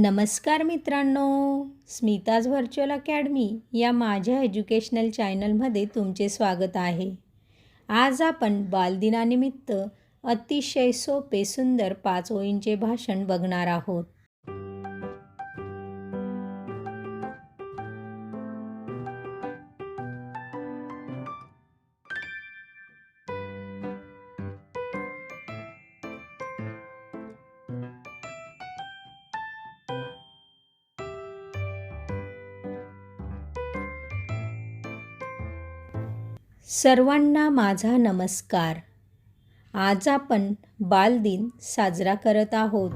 नमस्कार मित्रांनो Smita's virtual academy या माझ्या एज्युकेशनल चॅनलमध्ये तुमचे स्वागत आहे. आज आपण बालदिनानिमित्त अतिशय सोपे सुंदर पाच ओळींचे भाषण बघणार आहोत. सर्वांना माझा नमस्कार. आज आपण बालदिन साजरा करत आहोत.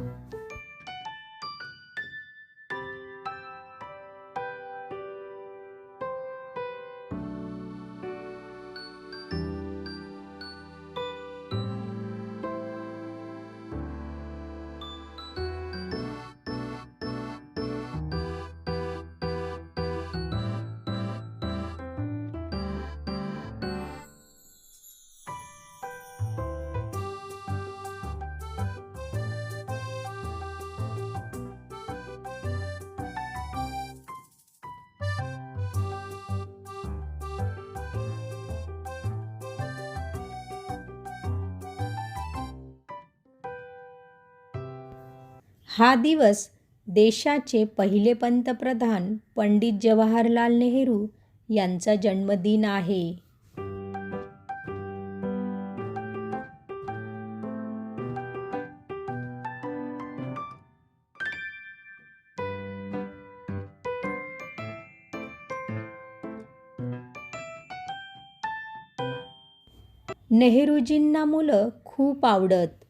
हा दिवस देशाचे पहिले पंतप्रधान पंडित जवाहरलाल नेहरू यांचा जन्मदिन आहे. नेहरूजींना मुलं खूप आवडत.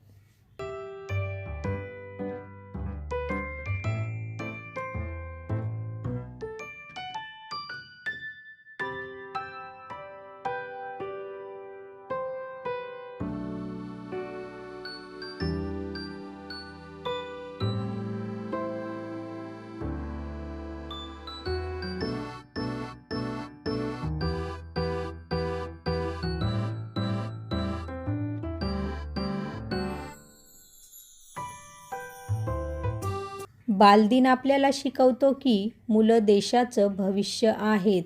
बालदिन आपल्याला शिकवतो की मुलं देशाचं भविष्य आहेत.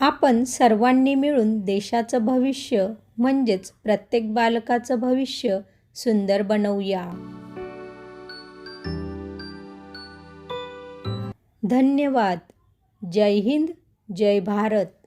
आपण सर्वांनी मिळून देशाचं भविष्य म्हणजेच प्रत्येक बालकाचं भविष्य सुंदर बनवूया. धन्यवाद. जय हिंद जय भारत.